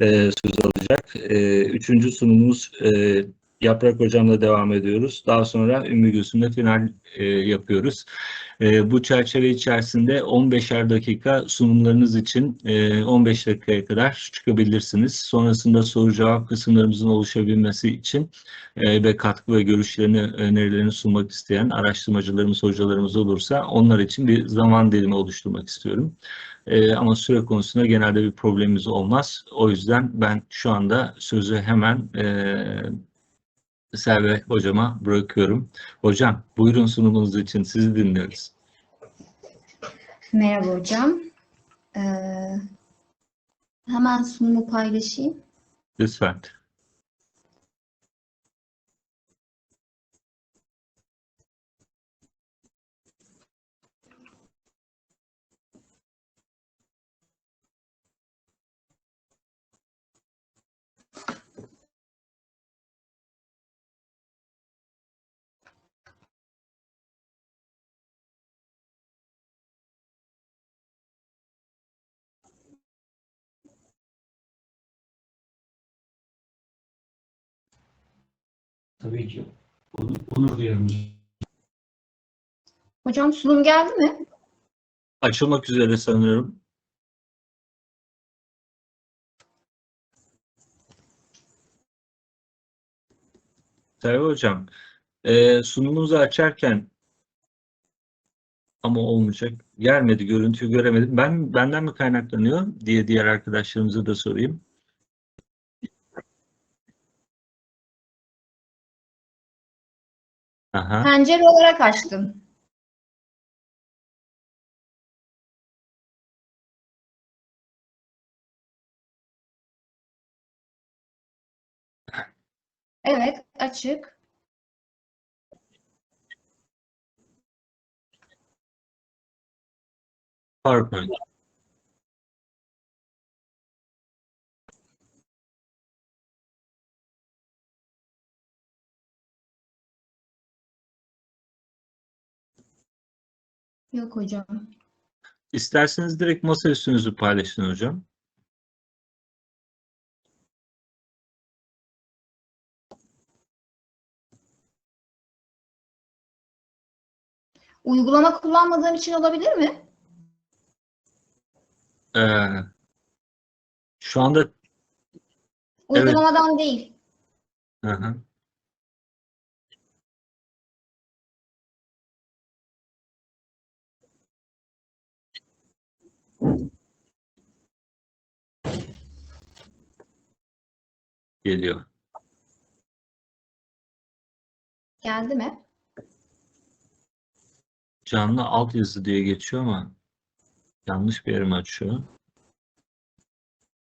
e, söz alacak. E, üçüncü sunumumuz e, Yaprak Hocam'la devam ediyoruz. Daha sonra Ümmü Gülsüm'le final e, yapıyoruz. E, bu çerçeve içerisinde 15'er dakika sunumlarınız için e, 15 dakikaya kadar çıkabilirsiniz. Sonrasında soru cevap kısımlarımızın oluşabilmesi için e, ve katkı ve görüşlerini, önerilerini sunmak isteyen araştırmacılarımız, hocalarımız olursa onlar için bir zaman dilimi oluşturmak istiyorum. E, ama süre konusunda genelde bir problemimiz olmaz. O yüzden ben şu anda sözü hemen e, Selve hocama bırakıyorum. Hocam buyurun sunumunuz için sizi dinliyoruz. Merhaba hocam. Ee, hemen sunumu paylaşayım. Lütfen. Tabii ki. Onur, onur duyarım. Hocam sunum geldi mi? Açılmak üzere sanıyorum. Selve hocam, e, sunumunuzu açarken ama olmayacak. Gelmedi, görüntüyü göremedim. Ben benden mi kaynaklanıyor diye diğer arkadaşlarımıza da sorayım. Aha. Pencere olarak açtım. Evet, açık. PowerPoint. Yok hocam. İsterseniz direkt masa üstünüzü paylaşın hocam. Uygulama kullanmadığım için olabilir mi? Ee, şu anda Evet. Uygulamadan değil. hı hı. Geliyor. Geldi mi? Canlı alt yazı diye geçiyor ama yanlış bir yerimi açıyor.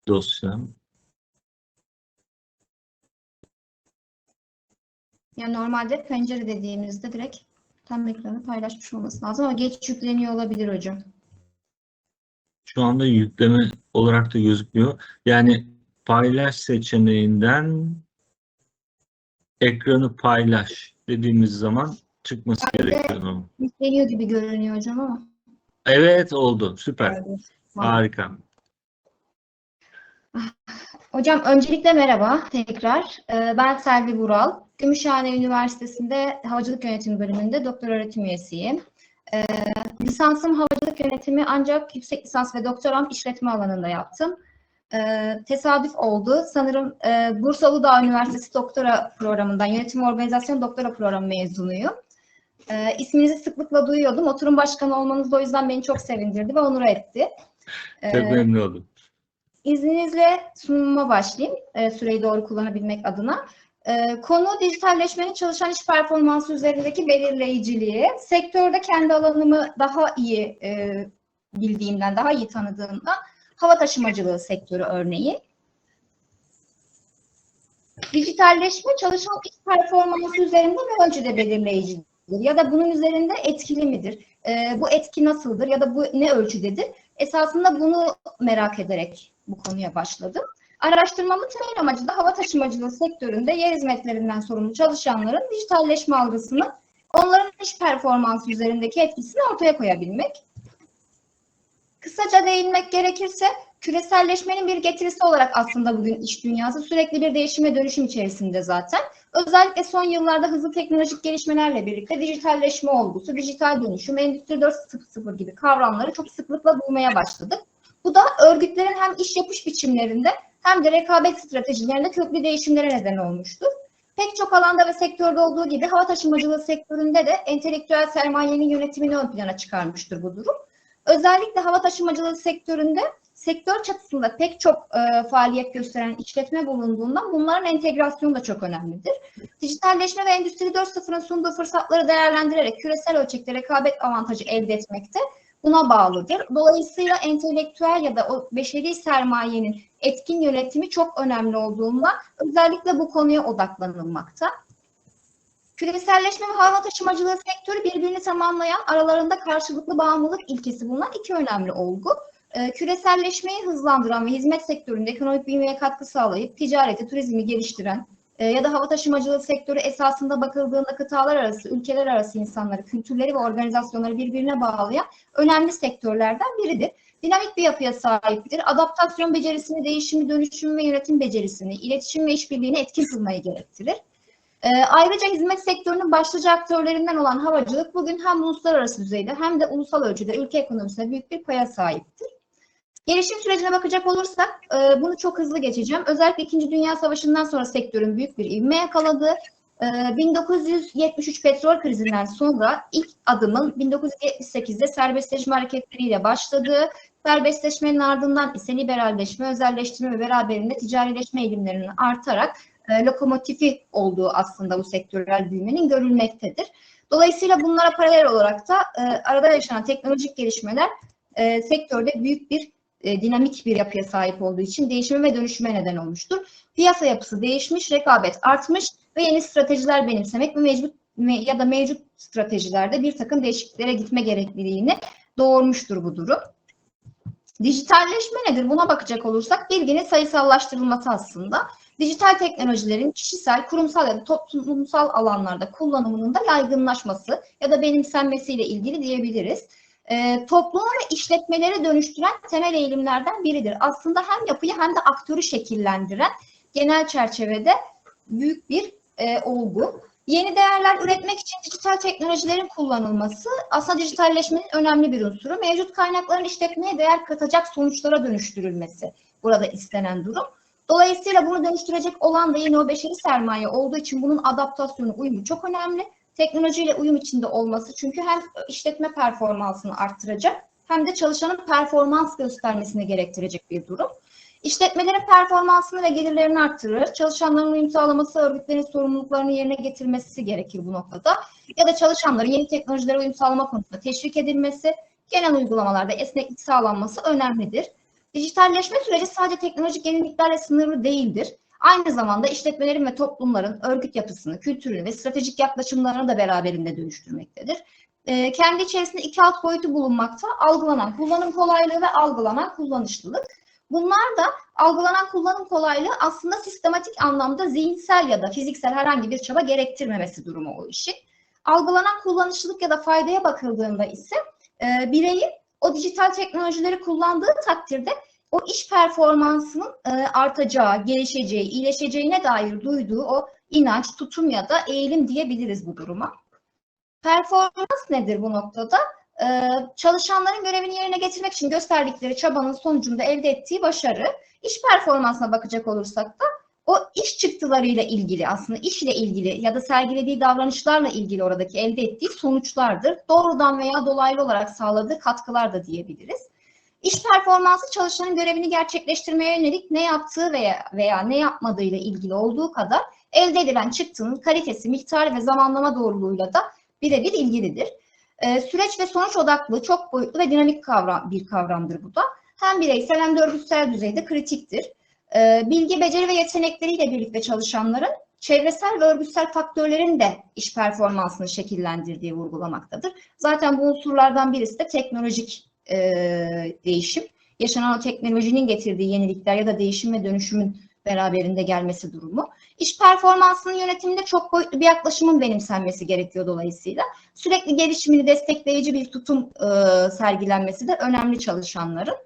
Dosyam. Yani normalde pencere dediğimizde direkt tam ekranı paylaşmış olması lazım ama geç yükleniyor olabilir hocam. Şu anda yükleme olarak da gözükmüyor. Yani paylaş seçeneğinden ekranı paylaş dediğimiz zaman çıkması gerekiyor. Yükleniyor gibi görünüyor hocam ama. Evet oldu. Süper. Harika. Hocam öncelikle merhaba tekrar. Ee, Ben Selvi Vural. Gümüşhane Üniversitesi'nde Havacılık Yönetimi bölümünde doktor öğretim üyesiyim. Ee, Lisansım havacılık yönetimi ancak yüksek lisans ve doktoram işletme alanında yaptım. Ee, Tesadüf oldu. Sanırım e, Bursa Uludağ Üniversitesi doktora programından yönetim organizasyon doktora programı mezunuyum. Ee, İsminizi sıklıkla duyuyordum. Oturum başkanı olmanız da o yüzden beni çok sevindirdi ve onur etti. Çok Ee, memnun oldum. İzninizle sunumuma başlayayım e, süreyi doğru kullanabilmek adına. E, konu dijitalleşmenin çalışan iş performansı üzerindeki belirleyiciliği. Sektörde kendi alanımı daha iyi e, bildiğimden, daha iyi tanıdığımdan hava taşımacılığı sektörü örneği. Dijitalleşme çalışan iş performansı üzerinde ne ölçüde belirleyicidir? Ya da bunun üzerinde etkili midir? E, bu etki nasıldır? Ya da bu ne ölçüdedir? Esasında bunu merak ederek bu konuya başladım. Araştırmamın temel amacı da hava taşımacılığı sektöründe yer hizmetlerinden sorumlu çalışanların dijitalleşme algısını, onların iş performansı üzerindeki etkisini ortaya koyabilmek. Kısaca değinmek gerekirse küreselleşmenin bir getirisi olarak aslında bugün iş dünyası sürekli bir değişim ve dönüşüm içerisinde zaten. Özellikle son yıllarda hızlı teknolojik gelişmelerle birlikte dijitalleşme olgusu, dijital dönüşüm, Endüstri 4.0 gibi kavramları çok sıklıkla duymaya başladık. Bu da örgütlerin hem iş yapış biçimlerinde hem de rekabet stratejilerinde köklü değişimlere neden olmuştur. Pek çok alanda ve sektörde olduğu gibi hava taşımacılığı sektöründe de entelektüel sermayenin yönetimini ön plana çıkarmıştır bu durum. Özellikle hava taşımacılığı sektöründe sektör çatısında pek çok e, faaliyet gösteren işletme bulunduğundan bunların entegrasyonu da çok önemlidir. Dijitalleşme ve Endüstri 4.0'ın sunduğu fırsatları değerlendirerek küresel ölçekte rekabet avantajı elde etmekte buna bağlıdır. Dolayısıyla entelektüel ya da o beşeri sermayenin etkin yönetimi çok önemli olduğundan özellikle bu konuya odaklanılmakta. Küreselleşme ve hava taşımacılığı sektörü birbirini tamamlayan aralarında karşılıklı bağımlılık ilkesi bulunan iki önemli olgu. Ee, küreselleşmeyi hızlandıran ve hizmet sektöründe ekonomik büyümeye katkı sağlayıp ticareti, turizmi geliştiren e, ya da hava taşımacılığı sektörü esasında bakıldığında kıtalar arası, ülkeler arası insanları, kültürleri ve organizasyonları birbirine bağlayan önemli sektörlerden biridir. Dinamik bir yapıya sahiptir. Adaptasyon becerisini, değişimi, dönüşüm ve yönetim becerisini, iletişim ve işbirliğini etkin kılmayı gerektirir. Ee, ayrıca hizmet sektörünün başlıca aktörlerinden olan havacılık bugün hem uluslararası düzeyde hem de ulusal ölçüde ülke ekonomisine büyük bir paya sahiptir. Gelişim sürecine bakacak olursak e, bunu çok hızlı geçeceğim. Özellikle İkinci Dünya Savaşı'ndan sonra sektörün büyük bir ivme yakaladı. E, 1973 petrol krizinden sonra ilk adımın 1978'de serbestleşme hareketleriyle başladığı, serbestleşmenin ardından ise liberalleşme, özelleştirme ve beraberinde ticarileşme eğilimlerinin artarak e, lokomotifi olduğu aslında bu sektörel büyümenin görülmektedir. Dolayısıyla bunlara paralel olarak da e, arada yaşanan teknolojik gelişmeler e, sektörde büyük bir e, dinamik bir yapıya sahip olduğu için değişime ve dönüşüme neden olmuştur. Piyasa yapısı değişmiş, rekabet artmış ve yeni stratejiler benimsemek ve mevcut me- ya da mevcut stratejilerde bir takım değişikliklere gitme gerekliliğini doğurmuştur bu durum. Dijitalleşme nedir? Buna bakacak olursak bilginin sayısallaştırılması aslında. Dijital teknolojilerin kişisel, kurumsal ya da toplumsal alanlarda kullanımının da yaygınlaşması ya da benimsenmesiyle ilgili diyebiliriz. E, toplumu ve işletmeleri dönüştüren temel eğilimlerden biridir. Aslında hem yapıyı hem de aktörü şekillendiren genel çerçevede büyük bir e, olgu. Yeni değerler üretmek için dijital teknolojilerin kullanılması aslında dijitalleşmenin önemli bir unsuru. Mevcut kaynakların işletmeye değer katacak sonuçlara dönüştürülmesi burada istenen durum. Dolayısıyla bunu dönüştürecek olan da yine o beşeri sermaye olduğu için bunun adaptasyonu, uyumu çok önemli. Teknolojiyle uyum içinde olması çünkü hem işletme performansını arttıracak hem de çalışanın performans göstermesini gerektirecek bir durum. İşletmelerin performansını ve gelirlerini arttırır. Çalışanların uyum sağlaması, örgütlerin sorumluluklarını yerine getirmesi gerekir bu noktada. Ya da çalışanların yeni teknolojilere uyum sağlama konusunda teşvik edilmesi, genel uygulamalarda esneklik sağlanması önemlidir. Dijitalleşme süreci sadece teknolojik yeniliklerle sınırlı değildir. Aynı zamanda işletmelerin ve toplumların örgüt yapısını, kültürünü ve stratejik yaklaşımlarını da beraberinde dönüştürmektedir. Ee, kendi içerisinde iki alt boyutu bulunmakta. Algılanan kullanım kolaylığı ve algılanan kullanışlılık. Bunlar da algılanan kullanım kolaylığı aslında sistematik anlamda zihinsel ya da fiziksel herhangi bir çaba gerektirmemesi durumu o işin. Algılanan kullanışlılık ya da faydaya bakıldığında ise e, bireyin o dijital teknolojileri kullandığı takdirde o iş performansının e, artacağı, gelişeceği, iyileşeceğine dair duyduğu o inanç, tutum ya da eğilim diyebiliriz bu duruma. Performans nedir bu noktada? Ee, çalışanların görevini yerine getirmek için gösterdikleri çabanın sonucunda elde ettiği başarı. İş performansına bakacak olursak da o iş çıktılarıyla ilgili aslında işle ilgili ya da sergilediği davranışlarla ilgili oradaki elde ettiği sonuçlardır. Doğrudan veya dolaylı olarak sağladığı katkılar da diyebiliriz. İş performansı çalışanın görevini gerçekleştirmeye yönelik ne yaptığı veya, veya ne yapmadığıyla ilgili olduğu kadar elde edilen çıktının kalitesi, miktarı ve zamanlama doğruluğuyla da birebir ilgilidir. Ee, süreç ve sonuç odaklı, çok boyutlu ve dinamik kavram, bir kavramdır bu da. Hem bireysel hem de örgütsel düzeyde kritiktir. Ee, bilgi, beceri ve yetenekleriyle birlikte çalışanların çevresel ve örgütsel faktörlerin de iş performansını şekillendirdiği vurgulamaktadır. Zaten bu unsurlardan birisi de teknolojik e, değişim. Yaşanan teknolojinin getirdiği yenilikler ya da değişim ve dönüşümün beraberinde gelmesi durumu. İş performansının yönetiminde çok boyutlu bir yaklaşımın benimsenmesi gerekiyor dolayısıyla. Sürekli gelişimini destekleyici bir tutum e, sergilenmesi de önemli çalışanların.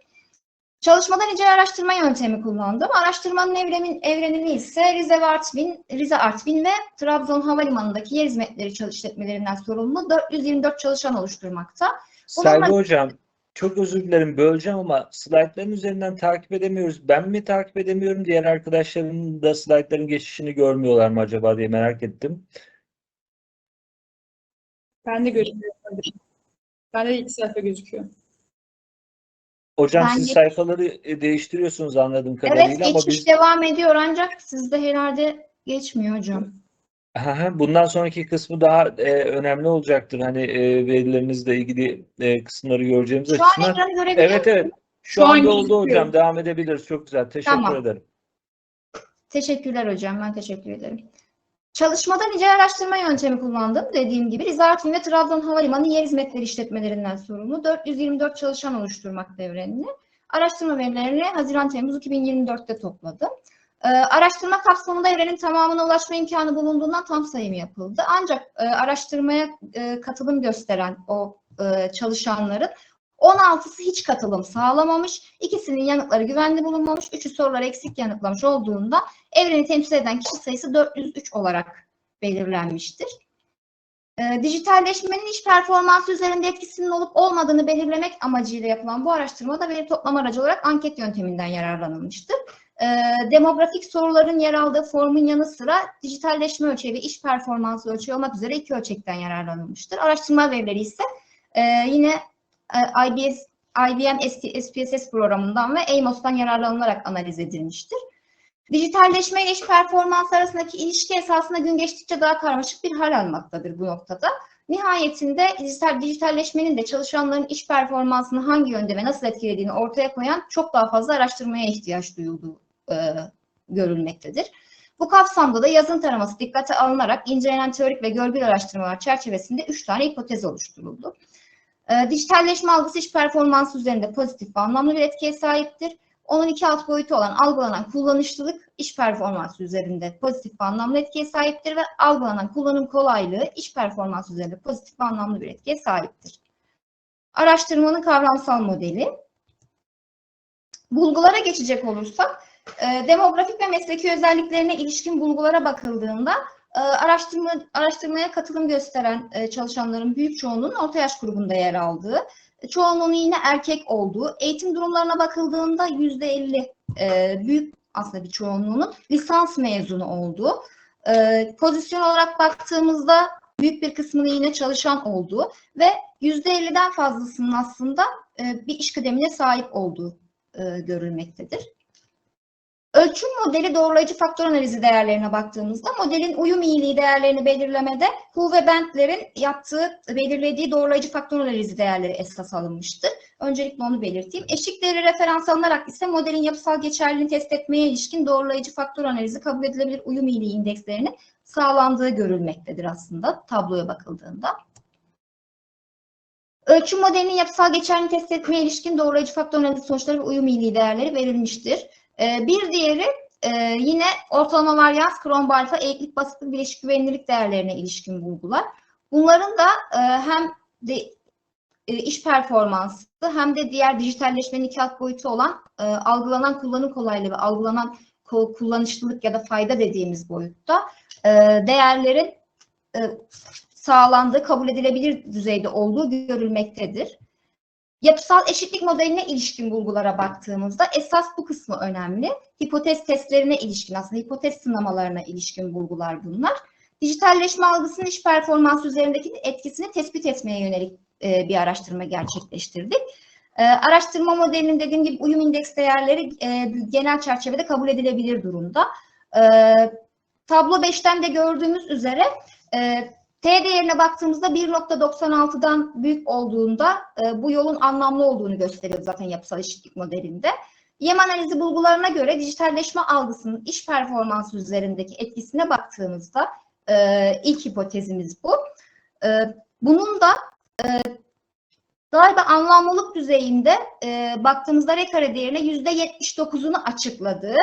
Çalışmada nicel araştırma yöntemi kullandım. Araştırmanın evrenin, evrenini ise Rize ve Artvin, Rize Artvin ve Trabzon Havalimanı'ndaki yer hizmetleri çalış işletmelerinden sorumlu 424 çalışan oluşturmakta. Selvi Bununla- Hocam, çok özür dilerim böleceğim ama slaytların üzerinden takip edemiyoruz. Ben mi takip edemiyorum, diğer arkadaşlarım da slaytların geçişini görmüyorlar mı acaba diye merak ettim. Ben de gözüküyor. Ben de ilk sayfa gözüküyor. Hocam Ben siz sayfaları e, değiştiriyorsunuz anladığım Evet kadarıyla ama geçiş biz devam ediyor ancak sizde herhalde geçmiyor hocam. Bundan sonraki kısmı daha e, önemli olacaktır. Hani e, verilerinizle ilgili e, kısımları göreceğimiz Şu an açısından. ekranı görebiliyor Evet evet. Şu Şu an anda oldu gözüküyor. hocam. Devam edebiliriz. Çok güzel. Teşekkür Tamam. ederim. Teşekkürler hocam. Ben teşekkür ederim. Çalışmada nicel araştırma yöntemi kullandım. Dediğim gibi Rize Artvin ve Trabzon Havalimanı yer hizmetleri işletmelerinden sorumlu 424 çalışan oluşturmak devrenini. Araştırma verilerini Haziran-Temmuz 2024'te topladım. Ee, araştırma kapsamında evrenin tamamına ulaşma imkanı bulunduğundan tam sayım yapıldı. Ancak e, araştırmaya e, katılım gösteren o e, çalışanların 16'sı hiç katılım sağlamamış, ikisinin yanıtları güvenli bulunmamış, üçü soruları eksik yanıtlamış olduğunda evreni temsil eden kişi sayısı 403 olarak belirlenmiştir. Ee, dijitalleşmenin iş performansı üzerinde etkisinin olup olmadığını belirlemek amacıyla yapılan bu araştırmada veri toplama aracı olarak anket yönteminden yararlanılmıştır. Ee, demografik soruların yer aldığı formun yanı sıra dijitalleşme ölçeği ve iş performansı ölçeği olmak üzere iki ölçekten yararlanılmıştır. Araştırma verileri ise e, yine e, IBS, IBM SPSS programından ve AMOS'tan yararlanılarak analiz edilmiştir. Dijitalleşme ile iş performansı arasındaki ilişki esasında gün geçtikçe daha karmaşık bir hal almaktadır bu noktada. Nihayetinde dijital, dijitalleşmenin de çalışanların iş performansını hangi yönde ve nasıl etkilediğini ortaya koyan çok daha fazla araştırmaya ihtiyaç duyulduğu e, görülmektedir. Bu kapsamda da yazın taraması dikkate alınarak incelenen teorik ve görgül araştırmalar çerçevesinde üç tane hipotez oluşturuldu. E, dijitalleşme algısı iş performansı üzerinde pozitif ve anlamlı bir etkiye sahiptir. Onun iki alt boyutu olan algılanan kullanışlılık iş performansı üzerinde pozitif ve anlamlı etkiye sahiptir ve algılanan kullanım kolaylığı iş performansı üzerinde pozitif ve anlamlı bir etkiye sahiptir. Araştırmanın kavramsal modeli. Bulgulara geçecek olursak, e, demografik ve mesleki özelliklerine ilişkin bulgulara bakıldığında araştırma araştırmaya katılım gösteren e, çalışanların büyük çoğunluğunun orta yaş grubunda yer aldığı, çoğunluğunun yine erkek olduğu, eğitim durumlarına bakıldığında yüzde elli büyük aslında bir çoğunluğunun lisans mezunu olduğu, e, pozisyon olarak baktığımızda büyük bir kısmının yine çalışan olduğu ve yüzde elliden fazlasının aslında e, bir iş kıdemine sahip olduğu e, görülmektedir. Ölçüm modeli doğrulayıcı faktör analizi değerlerine baktığımızda modelin uyum iyiliği değerlerini belirlemede Hu ve Bentler'in yaptığı, belirlediği doğrulayıcı faktör analizi değerleri esas alınmıştır. Öncelikle onu belirteyim. Eşik değeri referans alınarak ise modelin yapısal geçerliliğini test etmeye ilişkin doğrulayıcı faktör analizi kabul edilebilir uyum iyiliği indekslerinin sağlandığı görülmektedir aslında tabloya bakıldığında. Ölçüm modelinin yapısal geçerliliğini test etmeye ilişkin doğrulayıcı faktör analizi sonuçları ve uyum iyiliği değerleri verilmiştir. Ee, bir diğeri e, yine ortalama varyans, krom alfa, eğiklik, basitlik, bileşik güvenilirlik değerlerine ilişkin bulgular. Bunların da e, hem de e, iş performansı hem de diğer dijitalleşmenin iki boyutu olan algılanan kullanım kolaylığı ve algılanan kullanışlılık ya da fayda dediğimiz boyutta değerlerin sağlandığı, kabul edilebilir düzeyde olduğu görülmektedir. Yapısal eşitlik modeline ilişkin bulgulara baktığımızda esas bu kısmı önemli. Hipotez testlerine ilişkin aslında hipotez sınamalarına ilişkin bulgular bunlar. Dijitalleşme algısının iş performansı üzerindeki etkisini tespit etmeye yönelik e, bir araştırma gerçekleştirdik. E, araştırma modelinin dediğim gibi uyum indeks değerleri e, genel çerçevede kabul edilebilir durumda. Tablo 5'ten de gördüğümüz üzere T değerine baktığımızda 1.96'dan büyük olduğunda e, bu yolun anlamlı olduğunu gösteriyor zaten yapısal eşitlik modelinde. Yem analizi bulgularına göre dijitalleşme algısının iş performansı üzerindeki etkisine baktığımızda e, ilk hipotezimiz bu. E, bunun da e, galiba anlamlılık düzeyinde e, baktığımızda R kare değerine %79'unu açıkladığı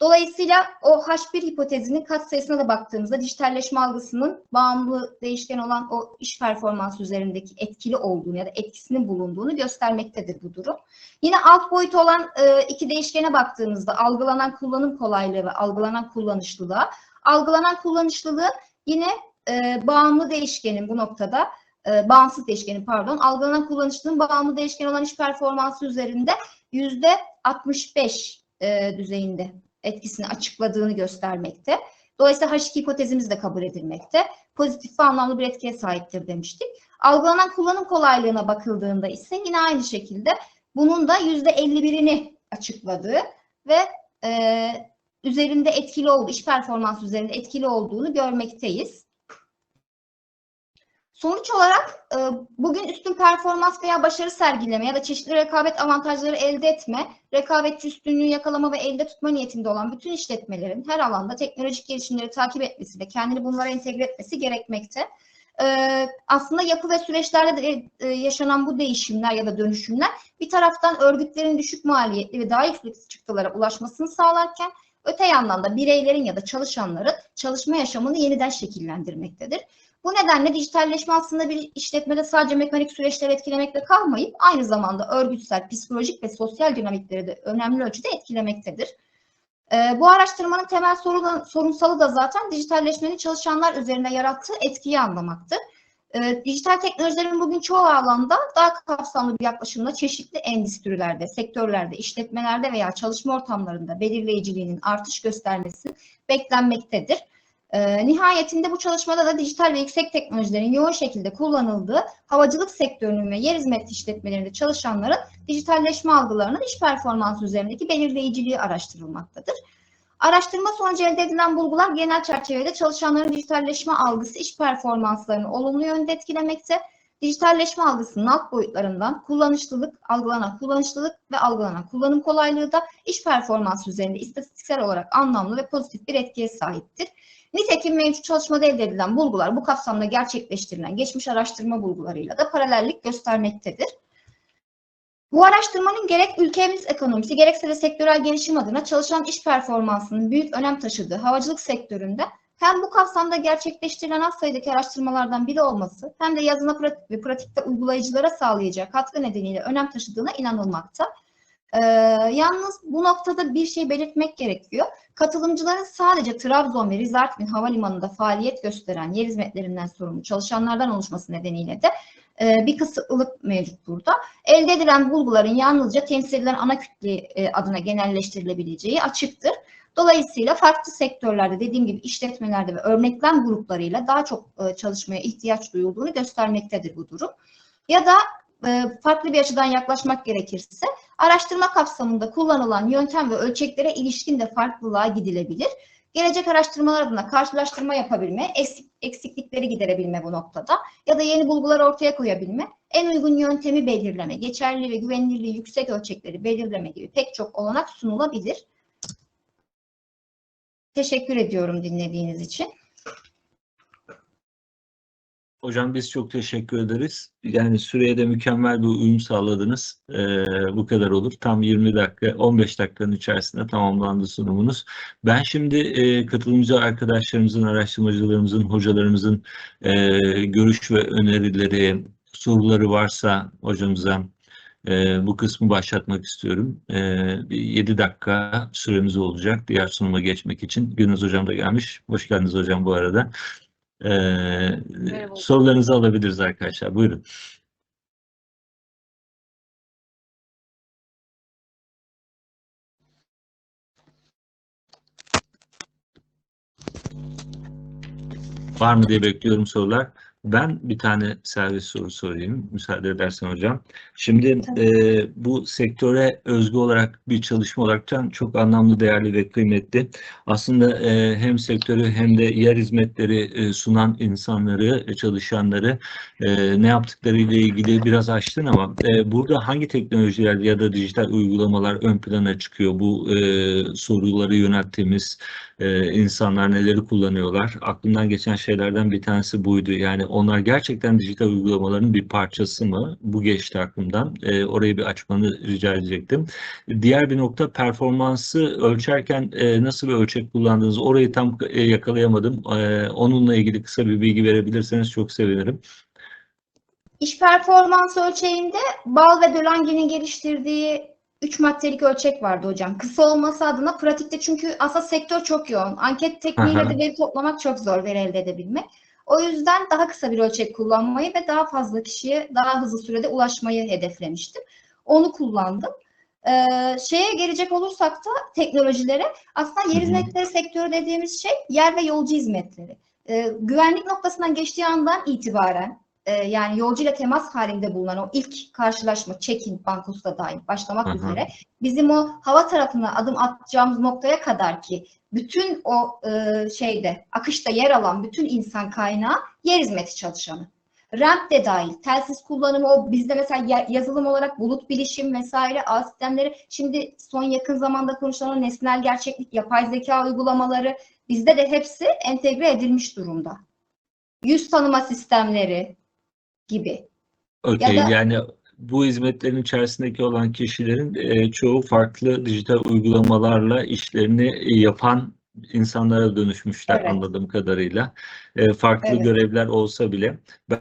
Dolayısıyla o H1 hipotezinin katsayısına da baktığımızda dijitalleşme algısının bağımlı değişken olan o iş performansı üzerindeki etkili olduğunu ya da etkisinin bulunduğunu göstermektedir bu durum. Yine alt boyut olan e, iki değişkene baktığımızda algılanan kullanım kolaylığı ve algılanan kullanışlılığa, algılanan kullanışlılığı yine e, bağımlı değişkenin bu noktada e, bağımsız değişkenin pardon algılanan kullanışlılığın bağımlı değişken olan iş performansı üzerinde yüzde 65 e, düzeyinde etkisini açıkladığını göstermekte. Dolayısıyla H2 hipotezimiz de kabul edilmekte. Pozitif ve anlamlı bir etkiye sahiptir demiştik. Algılanan kullanım kolaylığına bakıldığında ise yine aynı şekilde bunun da yüzde 51'ini açıkladığı ve e, üzerinde etkili olduğu, iş performansı üzerinde etkili olduğunu görmekteyiz. Sonuç olarak e, bugün üstün performans veya başarı sergileme ya da çeşitli rekabet avantajları elde etme, rekabetçi üstünlüğü yakalama ve elde tutma niyetinde olan bütün işletmelerin her alanda teknolojik gelişimleri takip etmesi ve kendini bunlara entegre etmesi gerekmekte. E, aslında yapı ve süreçlerde de e, yaşanan bu değişimler ya da dönüşümler bir taraftan örgütlerin düşük maliyetli ve daha yüksek çıktılara ulaşmasını sağlarken öte yandan da bireylerin ya da çalışanların çalışma yaşamını yeniden şekillendirmektedir. Bu nedenle dijitalleşme aslında bir işletmede sadece mekanik süreçleri etkilemekle kalmayıp aynı zamanda örgütsel, psikolojik ve sosyal dinamikleri de önemli ölçüde etkilemektedir. Ee, bu araştırmanın temel sorunu, sorunsalı da zaten dijitalleşmenin çalışanlar üzerinde yarattığı etkiyi anlamaktır. Ee, dijital teknolojilerin bugün çoğu alanda daha kapsamlı bir yaklaşımla çeşitli endüstrilerde, sektörlerde, işletmelerde veya çalışma ortamlarında belirleyiciliğinin artış göstermesi beklenmektedir. E, nihayetinde bu çalışmada da dijital ve yüksek teknolojilerin yoğun şekilde kullanıldığı havacılık sektörünün ve yer hizmet işletmelerinde çalışanların dijitalleşme algılarının iş performansı üzerindeki belirleyiciliği araştırılmaktadır. Araştırma sonucu elde edilen bulgular genel çerçevede çalışanların dijitalleşme algısı iş performanslarını olumlu yönde etkilemekte. Dijitalleşme algısının alt boyutlarından kullanışlılık, algılanan kullanışlılık ve algılanan kullanım kolaylığı da iş performansı üzerinde istatistiksel olarak anlamlı ve pozitif bir etkiye sahiptir. Nitekim mevcut çalışmada elde edilen bulgular bu kapsamda gerçekleştirilen geçmiş araştırma bulgularıyla da paralellik göstermektedir. Bu araştırmanın gerek ülkemiz ekonomisi gerekse de sektörel gelişim adına çalışan iş performansının büyük önem taşıdığı havacılık sektöründe hem bu kapsamda gerçekleştirilen az sayıdaki araştırmalardan biri olması hem de yazına pratik ve pratikte uygulayıcılara sağlayacağı katkı nedeniyle önem taşıdığına inanılmakta. Ee, yalnız bu noktada bir şey belirtmek gerekiyor. Katılımcıların sadece Trabzon ve Rize Artvin Havalimanı'nda faaliyet gösteren yer hizmetlerinden sorumlu çalışanlardan oluşması nedeniyle de e, bir kısıtlılık mevcut burada. Elde edilen bulguların yalnızca temsil edilen ana kütle e, adına genelleştirilebileceği açıktır. Dolayısıyla farklı sektörlerde dediğim gibi işletmelerde ve örneklem gruplarıyla daha çok e, çalışmaya ihtiyaç duyulduğunu göstermektedir bu durum. Ya da farklı bir açıdan yaklaşmak gerekirse araştırma kapsamında kullanılan yöntem ve ölçeklere ilişkin de farklılığa gidilebilir. Gelecek araştırmalar adına karşılaştırma yapabilme, eksik, eksiklikleri giderebilme bu noktada ya da yeni bulgular ortaya koyabilme, en uygun yöntemi belirleme, geçerli ve güvenilirliği yüksek ölçekleri belirleme gibi pek çok olanak sunulabilir. Teşekkür ediyorum dinlediğiniz için. Hocam biz çok teşekkür ederiz. Yani süreye de mükemmel bir uyum sağladınız. Ee, bu kadar olur. Tam 20 dakika, 15 dakikanın içerisinde tamamlandı sunumunuz. Ben şimdi e, katılımcı arkadaşlarımızın, araştırmacılarımızın, hocalarımızın e, görüş ve önerileri, soruları varsa hocamıza e, bu kısmı başlatmak istiyorum. E, 7 dakika süremiz olacak diğer sunuma geçmek için. Günüz hocam da gelmiş. Hoş geldiniz hocam bu arada. Ee, sorularınızı alabiliriz arkadaşlar. Buyurun. Var mı diye bekliyorum sorular. Ben bir tane servis soru sorayım. Müsaade edersen hocam. Şimdi e, bu sektöre özgü olarak bir çalışma olaraktan çok anlamlı, değerli ve kıymetli. Aslında e, hem sektörü hem de yer hizmetleri e, sunan insanları, e, çalışanları e, ne yaptıklarıyla ilgili biraz açtın ama e, burada hangi teknolojiler ya da dijital uygulamalar ön plana çıkıyor? Bu e, soruları yönelttiğimiz e, insanlar neleri kullanıyorlar? Aklımdan geçen şeylerden bir tanesi buydu. Yani onlar gerçekten dijital uygulamaların bir parçası mı? Bu geçti aklımdan. E, orayı bir açmanı rica edecektim. Diğer bir nokta performansı ölçerken e, nasıl bir ölçek kullandığınızı orayı tam e, yakalayamadım. E, onunla ilgili kısa bir bilgi verebilirseniz çok sevinirim. İş performansı ölçeğinde Bal ve Dölenge'nin geliştirdiği 3 maddelik ölçek vardı hocam. Kısa olması adına pratikte çünkü aslında sektör çok yoğun. Anket tekniğiyle de veri toplamak çok zor veri elde edebilmek. O yüzden daha kısa bir ölçek kullanmayı ve daha fazla kişiye daha hızlı sürede ulaşmayı hedeflemiştim. Onu kullandım. Ee, şeye gelecek olursak da teknolojilere aslında yer hizmetleri sektörü dediğimiz şey yer ve yolcu hizmetleri. Ee, güvenlik noktasından geçtiği andan itibaren e, yani yolcuyla temas halinde bulunan o ilk karşılaşma, check-in bankosu da dahil başlamak Hı hı. üzere bizim o hava tarafına adım atacağımız noktaya kadar ki bütün o e, şeyde akışta yer alan bütün insan kaynağı yer hizmeti çalışanı. Ramp de dahil, telsiz kullanımı, o bizde mesela ya- yazılım olarak bulut bilişim vesaire ağ sistemleri, şimdi son yakın zamanda konuşulan nesnel gerçeklik, yapay zeka uygulamaları bizde de hepsi entegre edilmiş durumda. Yüz tanıma sistemleri gibi. Okey, Ya da- yani bu hizmetlerin içerisindeki olan kişilerin e, çoğu farklı dijital uygulamalarla işlerini yapan insanlara dönüşmüşler Evet. anladığım kadarıyla. E, farklı Evet. görevler olsa bile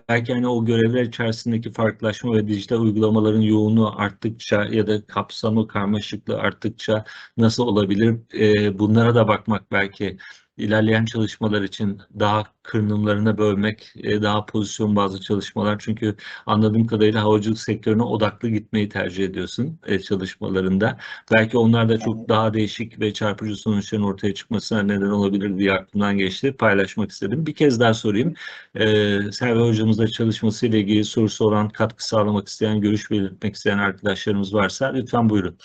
belki hani o görevler içerisindeki farklılaşma ve dijital uygulamaların yoğunluğu arttıkça ya da kapsamı, karmaşıklığı arttıkça nasıl olabilir? E, bunlara da bakmak belki ilerleyen çalışmalar için daha kırınımlarına bölmek, e, daha pozisyon bazlı çalışmalar. Çünkü anladığım kadarıyla havacılık sektörüne odaklı gitmeyi tercih ediyorsun e, çalışmalarında. Belki onlar da çok daha değişik ve çarpıcı sonuçların ortaya çıkmasına neden olabilir diye aklımdan geçti. Paylaşmak istedim. Bir kez daha sorayım. E, Selvi hocamızla çalışmasıyla ilgili sorusu olan, katkı sağlamak isteyen, görüş belirtmek isteyen arkadaşlarımız varsa lütfen buyurun.